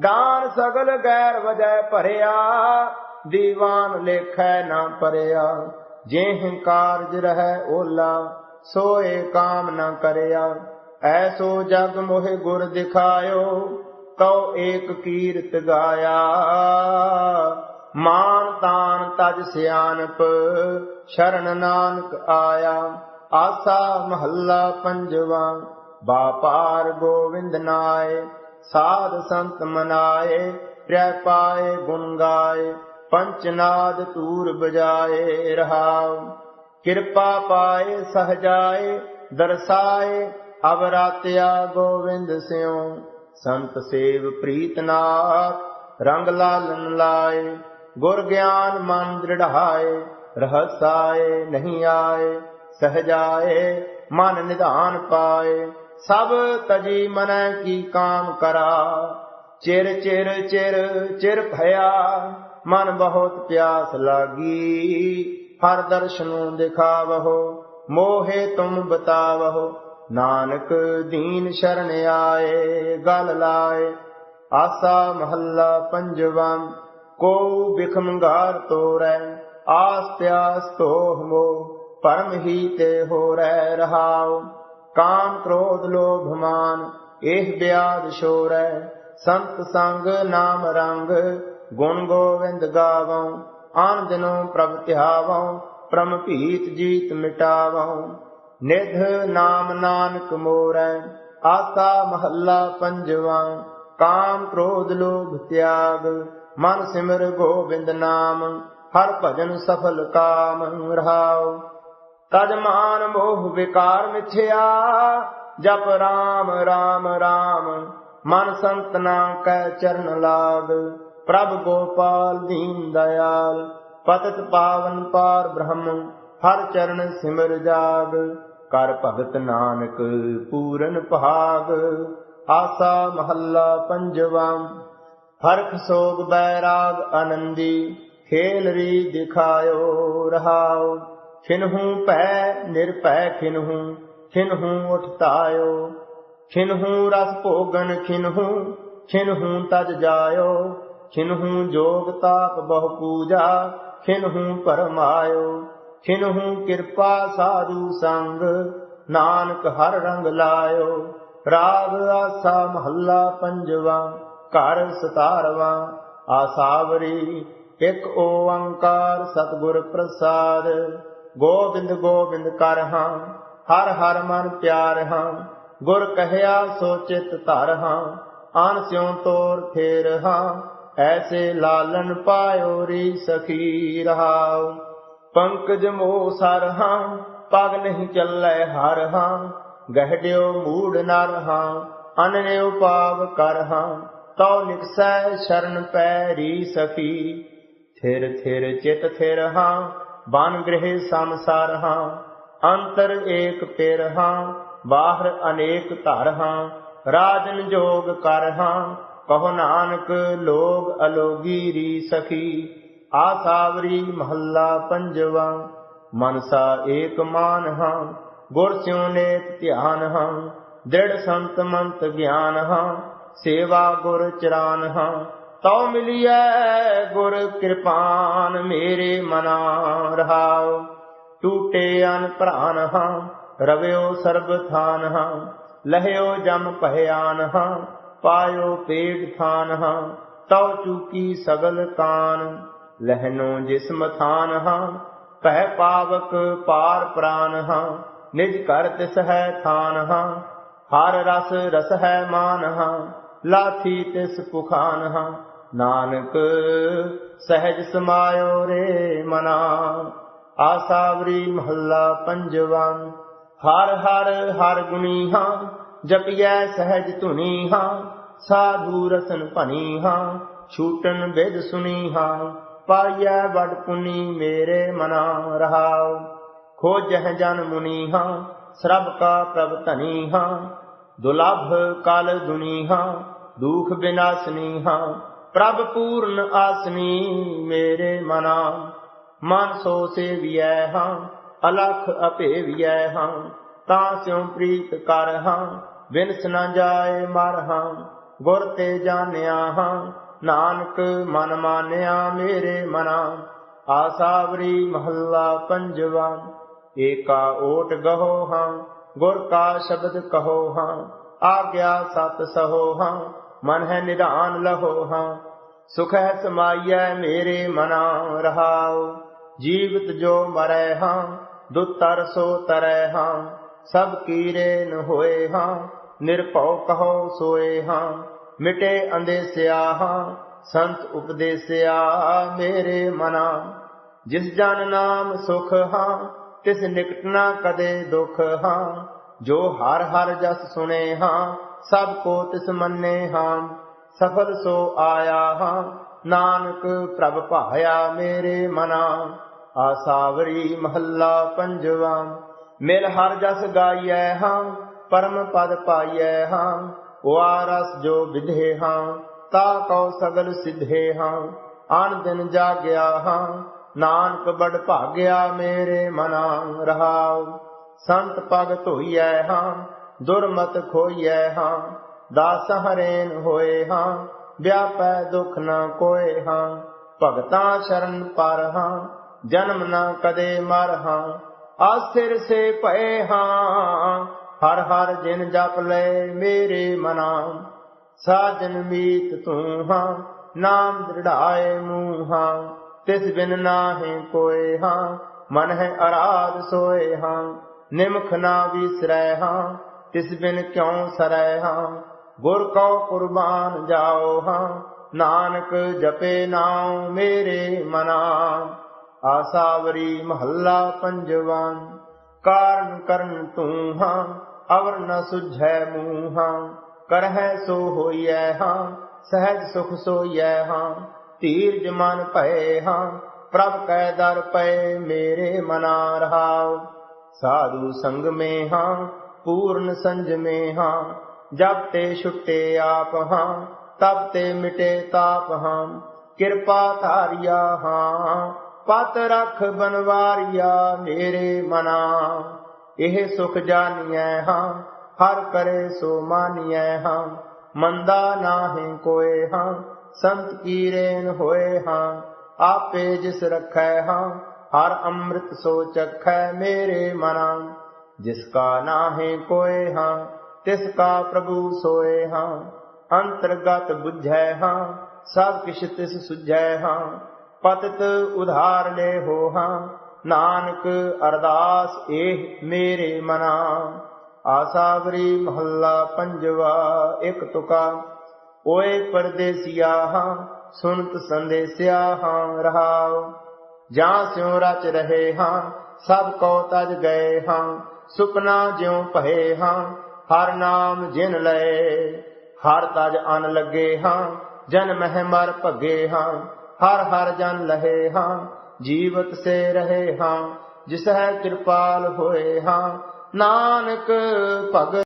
ਦਾਨ ਸਗਲ ਗੈਰ ਵਜੈ ਭਰਿਆ, ਦੀਵਾਨ ਲੇਖੈ ਨਾ ਪਰਿਆ। ਜੇ ਕਾਰਜ ਰਹਿ ਓਲਾ, ਸੋਏ ਕਾਮ ਨਾ ਕਰਿਆ। ਐਸੋ ਜਗ ਮੋਹਿ ਗੁਰ ਦਿਖਾਇਓ ਕਉ ਏਕ ਕੀਰਤ ਗਾਇਆ। ਮਾਨ ਤਾਨ ਤਜ ਸਿਆਨਪ ਸ਼ਰਨ ਨਾਨਕ ਆਇਆ। ਆਸਾ ਮਹੱਲਾ ਪੰਜਵਾ, ਬਾਪਾਰ ਗੋਵਿੰਦ ਨਾਏ। ਸਾਧ ਸੰਤ ਮਨਾਏ ਪ੍ਰਿਆ ਪਾਏ, ਗੁਣ ਗਾਏ, ਪੰਚਨਾਦ ਤੂਰ ਬਜਾਏ ਰਹਾਉ। ਕਿਰਪਾ ਪਾਏ, ਸਹਜਾਏ, ਦਰਸਾਏ ਅਬ ਰਾਤਿਆ ਗੋਵਿੰਦ ਸਿਉ। ਸੰਤ ਸੇਵ ਪ੍ਰੀਤ ਨਾਥ ਰੰਗ ਲਾਲਨ ਲਾਏ। ਗੁਰ ਗਿਆਨ ਮਨ ਦ੍ਰਿੜਾਏ ਰਹਸਾਏ ਨਹੀਂ ਆਏ। ਸਹਜਾਏ, ਮਨ ਨਿਧਾਨ ਪਾਏ। ਸਭ ਤਜੀ ਮਨੈ ਕੀ ਕਾਮ ਕਰਾ। ਚਿਰ ਚਿਰ ਚਿਰ ਚਿਰ ਭਇਆ, ਮਨ ਬਹੁਤ ਪਿਆਸ ਲਾਗੀ। ਹਰ ਦਰਸ਼ਨੋਂ ਦਿਖਾਵਹੋ, ਮੋਹੇ ਤੁਮ ਬਤਾਵਹੋ। ਨਾਨਕ ਦੀਨ ਸ਼ਰਨ ਆਏ, ਗਲ ਲਾਏ। ਆਸਾ ਮਹੱਲਾ ਪੰਜਵਾਂ ਕੋ ਬਿਖਮੰਗਾਰ ਤੋਰੈ, ਆਸ ਪਿਆਸ ਤੋਹ ਮੋ ਪਰਮ ਹੀ ਤੇ ਹੋ ਰਹਿ ਰਹਾਉ। ਕਾਮ ਕ੍ਰੋਧ ਲੋਭ ਮਾਨ, ਇਹ ਬਿਆਦ ਸ਼ੋਰੈ ਸੰਤ ਸੰਗ ਨਾਮ ਰੰਗ, ਗੁਣ ਗੋਵਿੰਦ ਗਾਵਉ ਆਨ ਦਿਨੋਂ ਪ੍ਰਭ ਧਿਆਵਉ ਪ੍ਰਮ ਭੀਤ ਜੀਤ ਮਿਟਾਵਉ ਨਿਧ ਨਾਮ ਨਾਨਕ ਮੋਰੈ ਆਸਾ ਮਹੱਲਾ ਪੰਜਵਾ। ਕਾਮ ਕ੍ਰੋਧ ਲੋਭ ਤਿਆਗ, ਮਨ ਸਿਮਰ ਗੋਬਿੰਦ ਨਾਮ, ਹਰ ਭਜਨ ਸਫਲ ਕਾਮ ਰਹਾਉ। ਤਜ ਮਾਨ ਮੋਹ ਵਿਕਾਰ ਮਿਥਿਆ, ਜਪ ਰਾਮ ਰਾਮ ਰਾਮ। ਮਨ ਸੰਤਨਾ ਕੈ ਚਰਨ ਲਾਗ, ਪ੍ਰਭ ਗੋਪਾਲ ਦੀਨ ਦਇਆਲ। ਪਤਿਤ ਪਾਵਨ ਪਾਰ ਬ੍ਰਹਮ, ਹਰ ਚਰਨ ਸਿਮਰ ਜਾਗ। ਕਰ ਭਗਤ ਨਾਨਕ ਪੂਰਨ ਭਾਗ, ਆਸਾ ਮਹੱਲਾ ਪੰਜਵਾ। ਹਰਖ ਸੋਗ ਬੈਰਾਗ ਆਨੰਦੀ, ਖੇਲ ਰੀ ਦਿਖਾਇਓ ਰਹਾਉ ਖਿਨਹੂ ਭੈ ਨਿਰਭੈ ਖਿਨਹੂ ਖਿਨਹੂ ਉਠਤਾਇਓ ਖਿਨਹੂ ਰਸ ਭੋਗਨ ਖਿਨਹੂ ਖਿਨਹੂ ਤਜ ਜਾਇਓ। ਖਿਨਹੂ ਜੋਗ ਤਾਪ ਬਹੁ ਪੂਜਾ ਖਿਨਹੂ ਪਰਮਾਇਓ ਖਿਨਹੂ ਕਿਰਪਾ ਸਾਧੂ ਸੰਗ, ਨਾਨਕ ਹਰ ਰੰਗ ਲਾਇਓ। ਰਾਗ ਆਸਾ ਮਹੱਲਾ ਪੰਜਵਾ, ਘਰ ਸਤਾਰਵਾ, ਆਸਾਵਰੀ, ਇੱਕ ਓੰਕਾਰ ਸਤਿਗੁਰ ਪ੍ਰਸਾਦ। ਗੋਬਿੰਦ ਗੋਬਿੰਦ ਕਰ ਹਾਂ, ਹਰ ਹਰ ਮਨ ਪਿਆਰ ਹਾਂ, ਗੁਰ ਕਹਿਆ ਸੋ ਚਿਤ ਧਰ ਹਾਂ, ਆਨ ਸਿਉ ਤੋਰ ਫੇਰ ਹਾਂ, ਐਸੇ ਲਾਲਨ ਪਾਇਓ ਰੀ ਸਖੀ ਰਹਾਉ। ਪੰਕਜ ਮੋ ਸਰ ਹਾਂ, ਪਗ ਨਹੀਂ ਚੱਲੇ ਹਰ ਹਾਂ ਗਹਿੜਿਓ ਮੂੜ ਨਰ ਹਾਂ ਅਨਨਿਉ ਪਾਵ ਕਰ ਹਾਂ, ਤਉ ਨਿਕਸੈ ਸ਼ਰਨ ਪੈ ਰੀ ਸਖੀ। ਥਿਰ ਥਿਰ ਚਿਤ ਥਿਰ ਹਾਂ ਬਨ ਗ੍ਰਹਿ ਸੰਸਾਰ ਹਾਂ ਅੰਤਰ ਏਕ ਪਿਰ ਹਾਂ ਬਾਹਰ ਅਨੇਕ ਧਰ ਹਾਂ ਰਾਜਨ ਜੋਗ ਕਰ ਹਾਂ ਕਹੋ ਨਾਨਕ ਲੋਗ ਅਲੋਗੀ ਰੀ ਸਖੀ, ਆਸਾਵਰੀ ਮਹੱਲਾ ਪੰਜਵਾ, ਮਨਸਾ ਏਕ ਮਾਨ ਹਾਂ ਗੁਰ ਸਿਉ ਨੇਤ ਧਿਆਨ ਹਾਂ ਦ੍ਰਿੜ ਸੰਤ ਮੰਤ ਗਿਆਨ ਹਾਂ ਸੇਵਾ ਗੁਰ ਚਰਾਨ ਹਾਂ ਤਉ ਮਿਲਿਐ ਗੁਰ ਕਿਰਪਾਨ ਮੇਰੇ ਮਨਾ ਰਹਾਉ। ਟੂਟੇ ਅਨ ਪ੍ਰਾਨ ਹਾਂ, ਰਵਿਓ ਸਰਬ ਥਾਨ ਹਾਂ, ਲਹਿਓ ਜਮ ਪਹਿਆਨ ਹਾਂ, ਪਾਇਓ ਪੇਟ ਥਾਨ ਹਾਂ, ਤਉ ਚੂਕੀ ਸਗਲ ਕਾਨ ਲਹਿਨੋ ਜਿਸਮ ਥਾਨ ਹਾਂ ਪਹਿ ਪਾਵਕ ਪਾਰ ਪ੍ਰਾਨ ਹਾਂ, ਨਿਜ ਕਰ ਤਿਸ ਹੈ ਥਾਨ ਹਾਂ, ਹਰ ਰਸ ਰਸ ਹੈ ਮਾਨ ਹਾਂ, ਲਾਥੀ ਤਿਸ ਪੁਖਾਨ ਹਾਂ। ਨਾਨਕ, ਸਹਿਜ ਸਮਾਇਓ ਰੇ ਮਨਾ। ਆਸਾਵਰੀ ਮਹੱਲਾ ਪੰਜਵਾ, ਹਰ ਹਰ ਹਰ ਗੁਣੀ ਹਾਂ ਜਪਿਐ ਸਹਿਜ ਧੁਨੀ ਹਾਂ ਸਾਧੂ ਰਸਨ ਭਨੀ ਹਾਂ ਛੂਟਨ ਬਿਦ ਸੁਨੀ ਹਾਂ ਪਾਈਐ ਵਡ ਪੁਨੀ ਮੇਰੇ ਮਨਾ ਰਹਾਉ। ਖੋਜਹਿ ਜਨ ਮੁਨੀ ਹਾਂ ਸਰਬ ਕਾ ਪ੍ਰਭ ਧਨੀ ਹਾਂ ਦੁਲਭ ਕਲ ਦੁਨੀ ਹਾਂ ਦੁਖ ਬਿਨਾਸਨੀ ਹਾਂ ਪ੍ਰਭ ਪੂਰਨ ਆਸਨੀ ਮੇਰੇ ਮਨਾ। ਮਨ ਸੋ ਸੇਵੀਐ ਹਾਂ, ਅਲਖ ਅਭੇਵੀਐ ਹਾਂ, ਤਾਂ ਸਿਉ ਪ੍ਰੀਤ ਕਰ ਹਾਂ, ਬਿਨਸ ਨ ਜਾਏ ਮਰ ਹਾਂ, ਗੁਰ ਤੇ ਜਾਣਿਆ ਹਾਂ, ਨਾਨਕ ਮਨ ਮਾਨਿਆ ਮੇਰੇ ਮਨਾ। ਆਸਾਵਰੀ ਮਹੱਲਾ ਪੰਜਵਾ, ਏਕਾ ਓਟ ਗਹੋ ਹਾਂ, ਗੁਰ ਕਾ ਸ਼ਬਦ ਕਹੋ ਹਾਂ, ਆਗਿਆ ਸਤ ਸਹੋ ਹਾਂ ਮਨ ਹੈ ਨਿਧਾਨ ਲਹੋ ਹਾਂ, ਸੁਖ ਹੈ ਸਮਾਈਐ ਮੇਰੇ ਮਨਾ ਰਹਾਉ। ਜੀਵਤ ਜੋ ਮਰੈ ਹਾਂ, ਦੁਤਰ ਸੋ ਤਰੈ ਹਾਂ, ਸਭ ਕੀਰੇ ਨ ਹੋਏ ਹਾਂ, ਨਿਰਭਉ ਕਹੋ ਸੋਏ ਹਾਂ। ਮਿਟੇ ਅੰਦੇਸਿਆ ਹਾਂ, ਸੰਤ ਉਪਦੇਸਿਆ ਮੇਰੇ ਮਨਾ। ਜਿਸ ਜਨ ਨਾਮ ਸੁਖ ਹਾਂ, ਤਿਸ ਨਿਕਟ ਨਾ ਕਦੇ ਦੁਖ ਹਾਂ। ਜੋ ਹਰ ਹਰ ਜਸ ਸੁਣੇ ਹਾਂ ਸਭ ਕੋ ਤਿਸ ਮੰਨੇ ਹਾਂ, ਸਫਲ ਸੋ ਆਇਆ ਹਾਂ। ਨਾਨਕ ਪ੍ਰਭ ਭਾਇਆ ਮੇਰੇ ਮਨਾ, ਆਸਾਵਰੀ ਮਹੱਲਾ ਪੰਜਵਾ। ਮਿਲ ਹਰ ਜਸ ਗਾਈਐ ਹਾਂ, ਪਰਮ ਪਦ ਪਾਈਐ ਹਾਂ। ਵਾਰਸ ਜੋ ਵਿਧੇ ਹਾਂ, ਤਾ ਕਉ ਸਗਲ ਸਿਧੇ ਹਾਂ। ਆਨ ਦਿਨ ਜਾਗਿਆ ਹਾਂ, ਨਾਨਕ ਬੜ ਭਾਗਿਆ ਮੇਰੇ ਮਨਾ। ਰਹਾਉ, ਸੰਤ ਪਗ ਧੋਈਐ ਹਾਂ ਦੁਰਮਤ ਖੋਈਐ ਹਾਂ, ਦਾਸ ਹਰੇਨ ਹੋਏ ਹਾਂ, ਵਿਆਪੈ ਦੁਖ ਨਾ ਕੋਏ ਹਾਂ। ਭਗਤਾਂ ਸ਼ਰਨ ਪਰ ਹਾਂ, ਜਨਮ ਨਾ ਕਦੇ ਮਰ ਹਾਂ। ਆਸਿਰ ਸੇ ਭਏ ਹਾਂ, ਹਰ ਹਰ ਜਿਨ ਜਪ ਲੈ ਮੇਰੇ ਮਨਾ। ਸਾਜਨ ਮੀਤ ਤੂੰ ਹਾਂ, ਨਾਮ ਦ੍ਰਿੜਾਏ ਮੂਹਾਂ ਤਿਸ ਬਿਨ ਨਾਹੀ ਕੋਏ ਹਾਂ, ਮਨ ਹੈ ਅਰਾਧ ਸੋਏ ਹਾਂ। ਨਿਮਖ ਨਾ ਵਿਸਰੈ ਹਾਂ ਤਿਸ ਬਿਨ ਕਿਉ ਸਰੈ ਹਾਂ? ਗੁਰ ਕਉ ਕੁਰਬਾਨ ਜਾਓ ਹਾਂ। ਨਾਨਕ ਜਪੇ ਨਾਉ ਮੇਰੇ ਮਨਾ। ਆਸਾਵਰੀ ਮਹੱਲਾ ਪੰਜਵਾ। ਕਾਰਨ ਕਰਨ ਤੂੰ ਹਾਂ, ਅਵਰ ਨ ਸੁਝੈ ਮੂਹਾਂ ਕਰਹਿ ਸੋ ਹੋਈਐ ਹਾਂ, ਸਹਿਜ ਸੁਖ ਸੋਈਐ ਹਾਂ। ਧੀਰਜ ਮਨ ਭਏ ਹਾਂ, ਪ੍ਰਭ ਕੈ ਦਰ ਪਏ ਮੇਰੇ ਮਨਾ ਰਹਾਉ। ਸਾਧੂ ਸੰਗ ਮੇ ਹਾਂ ਪੂਰਨ ਸੰਜਮੇ ਹਾਂ, ਜਬ ਤੇ ਛੁੱਟੇ ਆਪ ਹਾਂ, ਤਬ ਤੇ ਮਿਟੇ ਤਾਪ ਹਾਂ। ਕਿਰਪਾ ਧਾਰਿਆ ਹਾਂ, ਪਤ ਰਖ ਬਨਵਾਰਿਆ ਮੇਰੇ ਮਨਾ। ਇਹ ਸੁਖ ਜਾਣੀਐ ਹਾਂ, ਹਰ ਕਰੇ ਸੋ ਮਾਨੀਐ ਹਾਂ। ਮੰਦਾ ਨਾਹੀ ਕੋਏ ਹਾਂ, ਸੰਤ ਕੀ ਰੇਨ ਹੋਏ ਹਾਂ। ਆਪੇ ਜਿਸ ਰਖੈ ਹਾਂ, ਹਰ ਅੰਮ੍ਰਿਤ ਸੋ ਚਖੈ ਮੇਰੇ ਮਨਾ। ਜਿਸ ਕਾ ਨਾਹੀ ਕੋਏ ਹਾਂ ਤਿਸ ਕਾ ਪ੍ਰਭੂ ਸੋਏ ਹਾਂ ਅੰਤਰਗਤ 부ਝੈ ਹਾਂ ਸਭ ਕਿਛ ਤਿਸ ਸੁਝੈ ਹਾਂ ਪਤਿਤ ਉਧਾਰ ਲੈ ਹੋ ਨਾਨਕ ਅਰਦਾਸ ਏਹ ਮੇਰੇ ਮਨਾ ਆਸਾਵਰੀ ਮਹੱਲਾ ਪੰਜਵਾ ਇੱਕ ਤੁਕਾ ਓਏ ਪਰਦੇਸੀਆ ਹਾਂ ਸੁਨਤ ਸੰਦੇਸਿਆ ਹਾਂ ਰਹਾਉ ਜਾਂ ਸਿਉ ਰਚ ਰਹੇ ਹਾਂ ਸਭ ਕੋ ਤਜ ਗਏ ਹਾਂ ਸੁਪਨਾ ਜਿਉ ਭਏ ਹਾਂ, ਹਰ ਨਾਮ ਜਿਨ ਲਏ ਹਰ ਤਜ ਅਨ ਲੱਗੇ ਹਾਂ, ਜਨ ਮਹਿ ਮਰ ਭਗੇ ਹਾਂ, ਹਰ ਹਰ ਜਨ ਲਹੇ ਹਾਂ, ਜੀਵਤ ਸੇ ਰਹੇ ਹਾਂ ਜਿਸ ਹੈ ਕਿਰਪਾਲ ਹੋਏ ਹਾਂ, ਨਾਨਕ ਭਗਤ